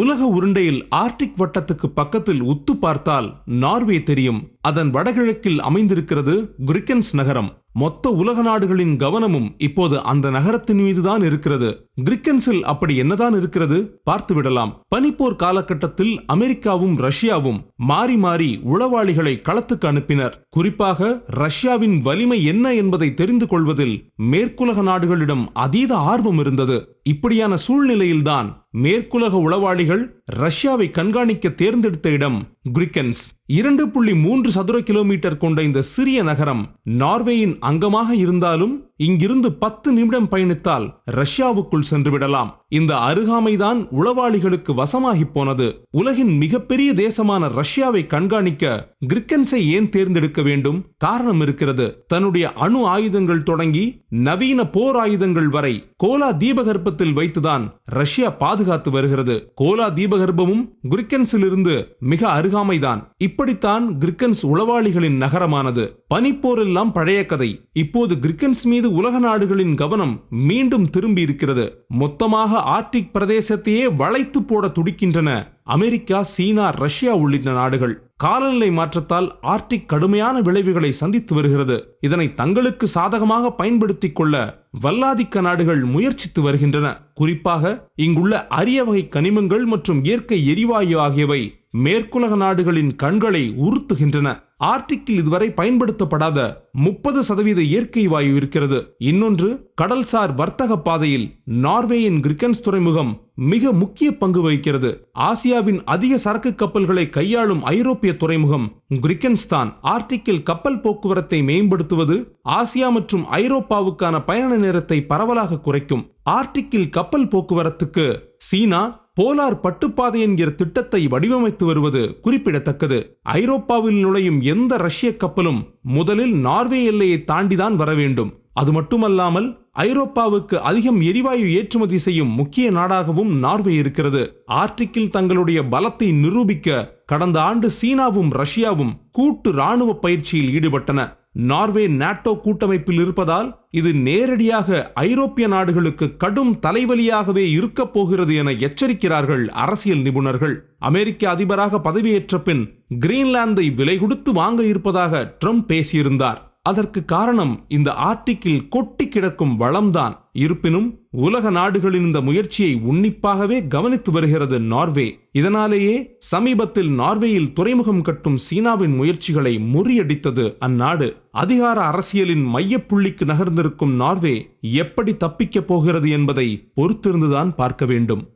உலக உருண்டையில் ஆர்டிக் வட்டத்துக்கு பக்கத்தில் உத்து பார்த்தால் நார்வே தெரியும். அதன் வடகிழக்கில் அமைந்திருக்கிறது குரிக்கன்ஸ் நகரம். மொத்த உலக நாடுகளின் கவனமும் இப்போது அந்த நகரத்தின் மீதுதான் இருக்கிறது. கிரிக்கன்ஸில் அப்படி என்னதான் இருக்கிறது? பார்த்துவிடலாம். பனிப்போர் காலகட்டத்தில் அமெரிக்காவும் ரஷ்யாவும் மாறி மாறி உளவாளிகளை களத்துக்கு அனுப்பினர். குறிப்பாக ரஷ்யாவின் வலிமை என்ன என்பதை தெரிந்து கொள்வதில் மேற்குலக நாடுகளிடம் அதீத ஆர்வம் இருந்தது. இப்படியான சூழ்நிலையில்தான் மேற்குலக உளவாளிகள் ரஷ்யாவை கண்காணிக்க தேர்ந்தெடுத்த இடம் கிரிக்கன்ஸ். இரண்டு புள்ளி மூன்று சதுர கிலோமீட்டர் கொண்ட இந்த சிறிய நகரம் நார்வேயின் அங்கமாக இருந்தாலும் இங்கிருந்து பத்து நிமிடம் பயணித்தால் ரஷ்யாவுக்குள் சென்று விடலாம் இந்த அருகாமைதான் உளவாளிகளுக்கு வசமாகி போனது. உலகின் மிகப்பெரிய தேசமான ரஷ்யாவை கண்காணிக்க கிரிக்கன்ஸை ஏன் தேர்ந்தெடுக்க வேண்டும்? காரணம் இருக்கிறது. தன்னுடைய அணு ஆயுதங்கள் தொடங்கி நவீன போர் ஆயுதங்கள் வரை கோலா தீபகற்பத்தில் வைத்துதான் ரஷ்யா பாதுகாத்து வருகிறது. கோலா தீபகற்பமும் கிரிக்கன்ஸிலிருந்து மிக அருகாமைதான். இப்படித்தான் கிரிக்கன்ஸ் உளவாளிகளின் நகரமானது. பனிப்போரெல்லாம் பழைய கதை. இப்போது கிரிக்கன்ஸ் மீது உலக நாடுகளின் கவனம் மீண்டும் திரும்பியிருக்கிறது மொத்தமாக ஆர்டிக் பிரதேசத்தையே வளைத்து போட துடிக்கின்றன. அமெரிக்கா சீனா ரஷ்யா உள்ளிட்ட நாடுகள். காலநிலை மாற்றத்தால் ஆர்டிக் கடுமையான விளைவுகளை சந்தித்து வருகிறது. இதனை தங்களுக்கு சாதகமாக பயன்படுத்திக் கொள்ள வல்லாதிக்க நாடுகள் முயற்சித்து வருகின்றன. குறிப்பாக இங்குள்ள அரிய வகை கனிமங்கள் மற்றும் இயற்கை எரிவாயு ஆகியவை மேற்குலக நாடுகளின் கண்களை உறுத்துகின்றன. ஆர்டிக்கில் இதுவரை பயன்படுத்தப்படாத முப்பது சதவீத இயற்கை வாயு இருக்கிறது. இன்னொன்று கடல்சார் வர்த்தக பாதையில் நார்வேயின் கிரிக்கன்ஸ் துறைமுகம் மிக முக்கிய பங்கு வகிக்கிறது. ஆசியாவின் அதிக சரக்கு கப்பல்களை கையாளும் ஐரோப்பிய துறைமுகம் கிரிக்கன்ஸ் தான் ஆர்டிக்கில் கப்பல் போக்குவரத்தை மேம்படுத்துவது ஆசியா மற்றும் ஐரோப்பாவுக்கான பயண நேரத்தை பரவலாக குறைக்கும். ஆர்டிக்கில் கப்பல் போக்குவரத்துக்கு சீனா போலார் பட்டுப்பாதை என்கிற திட்டத்தை வடிவமைத்து வருவது குறிப்பிடத்தக்கது. ஐரோப்பாவில் நுழையும் எந்த ரஷ்ய கப்பலும் முதலில் நார்வே எல்லையை தாண்டிதான் வர வேண்டும். அது மட்டுமல்லாமல் ஐரோப்பாவுக்கு அதிகம் எரிவாயு ஏற்றுமதி செய்யும் முக்கிய நாடாகவும் நார்வே இருக்கிறது. ஆர்டிக்கில் தங்களுடைய பலத்தை நிரூபிக்க கடந்த ஆண்டு சீனாவும் ரஷ்யாவும் கூட்டு ராணுவ பயிற்சியில் ஈடுபட்டன. நார்வே நாட்டோ கூட்டமைப்பில் இருப்பதால் இது நேரடியாக ஐரோப்பிய நாடுகளுக்கு கடும் தலைவலியாகவே இருக்கப் போகிறது என எச்சரிக்கிறார்கள் அரசியல் நிபுணர்கள். அமெரிக்க அதிபராக பதவியேற்ற பின் கிரீன்லாந்தை விலை கொடுத்து வாங்க இருப்பதாக ட்ரம்ப் பேசியிருந்தார். அதற்கு காரணம் இந்த ஆர்டிக்கில் கொட்டி கிடக்கும் வளம்தான். இருப்பினும் உலக நாடுகளின் இந்த முயற்சியை உன்னிப்பாகவே கவனித்து வருகிறது நார்வே. இதனாலேயே சமீபத்தில் நார்வேயில் துறைமுகம் கட்டும் சீனாவின் முயற்சிகளை முறியடித்தது அந்நாடு. அதிகார அரசியலின் மையப்புள்ளிக்கு நகர்ந்திருக்கும் நார்வே எப்படி தப்பிக்கப் போகிறது என்பதை பொறுத்திருந்துதான் பார்க்க வேண்டும்.